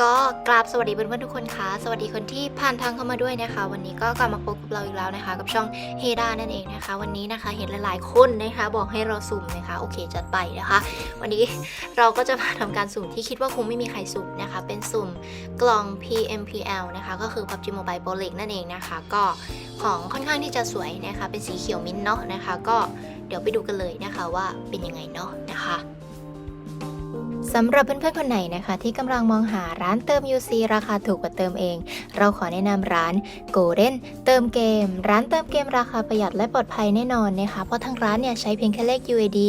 ก็กราบสวัสดีเพื่อนๆทุกคนค่ะ สวัสดีคนที่ผ่านทางเข้ามาด้วยนะคะ วันนี้ก็กลับมาพบกับเราอีกแล้วนะคะ กับช่องเฮดานั่นเองนะคะ วันนี้นะคะเห็นหลายๆคนนะคะ บอกให้เราสุ่มนะคะ โอเคจัดไปนะคะ วันนี้เราก็จะมาทำการสุ่มที่คิดว่าคงไม่มีใครสุ่มนะคะ เป็นสุ่มกล่อง PMPL นะคะ ก็คือ PUBG Mobile Pro League นั่นเองนะคะ ก็ของค่อนข้างที่จะสวยนะคะ เป็นสีเขียวมิ้นเนาะนะคะ ก็เดี๋ยวไปดูกันเลยนะคะว่าเป็นยังไงเนาะนะคะ สำหรับเพื่อนๆคนไหนนะคะ ที่กำลังมองหาร้านเติม UC ราคาถูกกว่าเติมเอง เราขอแนะนำร้าน Golden เติมเกม ร้านเติมเกมราคาประหยัดและปลอดภัยแน่นอนนะคะ เพราะทางร้านเนี่ยใช้เพียงแค่เลข UAD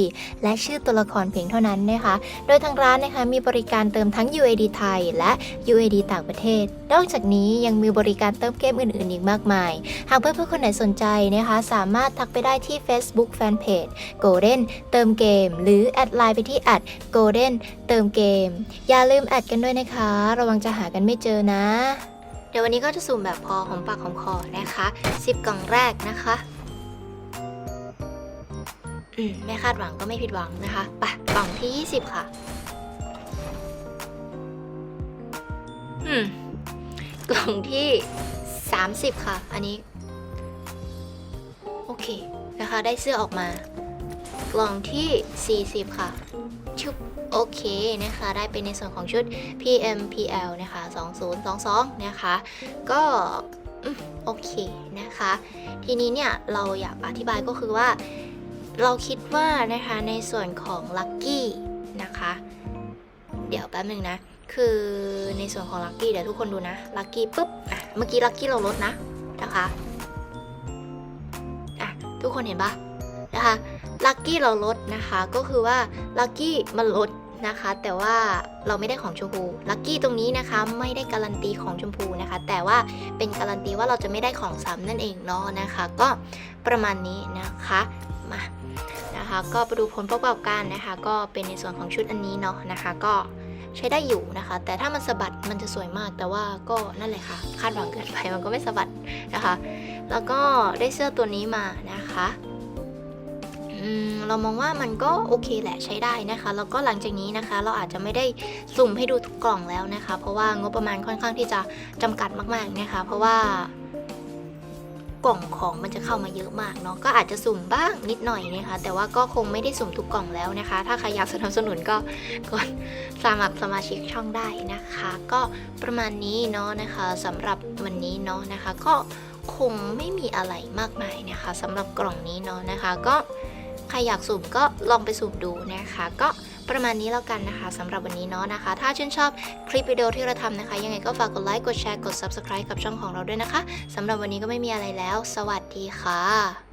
และชื่อตัวละครเพียงเท่านั้นนะคะ โดยทางร้านนะคะมีบริการเติมทั้ง UAD ไทย และ UAD ต่างประเทศ นอกจากนี้ยังมีบริการเติมเกมอื่นๆอีกมากมาย หากเพื่อนๆคนไหนสนใจนะคะ สามารถทักไปได้ที่ Facebook Fanpage Golden เติมเกม หรือแอดไลน์ไปที่แอด Golden เติมเกม อย่าลืมแอดกันด้วยนะคะ ระวังจะหากันไม่เจอนะ เดี๋ยววันนี้ก็จะสุ่มแบบพอหอมปากหอมคอนะคะ 10 กล่องแรกนะคะอืมไม่คาดหวังก็ไม่ผิดหวังนะคะไปกล่องที่ 20 ค่ะ อืม กล่องที่ 30 ค่ะ อันนี้ โอเคนะคะ ได้เสื้อออกมา กล่องที่ 40 ค่ะ ชุบโอเคนะคะ ได้เป็นในส่วนของชุด PMPL นะคะ 2022 นะคะ ก็โอเคนะคะ ทีนี้เนี่ยเราอยากอธิบายก็คือว่า เราคิดว่านะคะในส่วนของ Lucky นะคะ เดี๋ยวแป๊บนึงนะคือในส่วนของ Lucky เดี๋ยวทุกคนดูนะ Lucky ปุ๊บอะเมื่อกี้ Lucky เราลดนะนะคะอะทุกคนเห็นปะ นะคะลัคกี้เราลดนะคะก็คือว่าลัคกี้มันลดนะคะ แต่ว่าเราไม่ได้ของชมพูลัคกี้ตรงนี้นะคะไม่ได้การันตีของชมพูนะคะ แต่ว่าเป็นการันตีว่าเราจะไม่ได้ของซ้ำนั่นเองเนาะนะคะ ก็ประมาณนี้นะคะมานะคะก็ไปดูผลประกอบการนะคะ ก็เป็นในส่วนของชุดอันนี้เนาะนะคะ ก็ใช้ได้อยู่นะคะ แต่ถ้ามันสะบัดมันจะสวยมาก แต่ว่าก็นั่นแหละค่ะ คาดหวังเกินไปมันก็ไม่สะบัดนะคะ แล้วก็ได้เสื้อตัวนี้มานะคะ เรามองว่ามันก็โอเคแหละใช้ได้นะคะ แล้วก็หลังจากนี้นะคะ เราอาจจะไม่ได้สุ่มให้ดูทุกกล่องแล้วนะคะ เพราะว่างบประมาณค่อนข้างที่จะจำกัดมากๆนะคะ เพราะว่ากล่องของมันจะเข้ามาเยอะมากเนาะก็อาจจะสุ่มบ้างนิดหน่อยนะคะ แต่ว่าก็คงไม่ได้สุ่มทุกกล่องแล้วนะคะ ถ้าใครอยากสนับสนุนก็กดสมัครสมาชิกช่องได้นะคะ ก็ประมาณนี้เนาะนะคะสำหรับวันนี้เนาะนะคะ ก็คงไม่มีอะไรมากมายนะคะสำหรับกล่องนี้เนาะนะคะ ก็ ครอยากสุ่มก็ลองไปสุ่มดูนะคะ ก็ประมาณนี้แล้วกันนะคะสำหรับวันนี้เนาะนะคะ ถ้าชื่นชอบคลิปวิดีโอที่เราทำนะคะ ยังไงก็ฝากกดไลค์กดแชร์กด subscribe กับช่องของเราด้วยนะคะสำหรับวันนี้ก็ไม่มีอะไรแล้ว สวัสดีค่ะ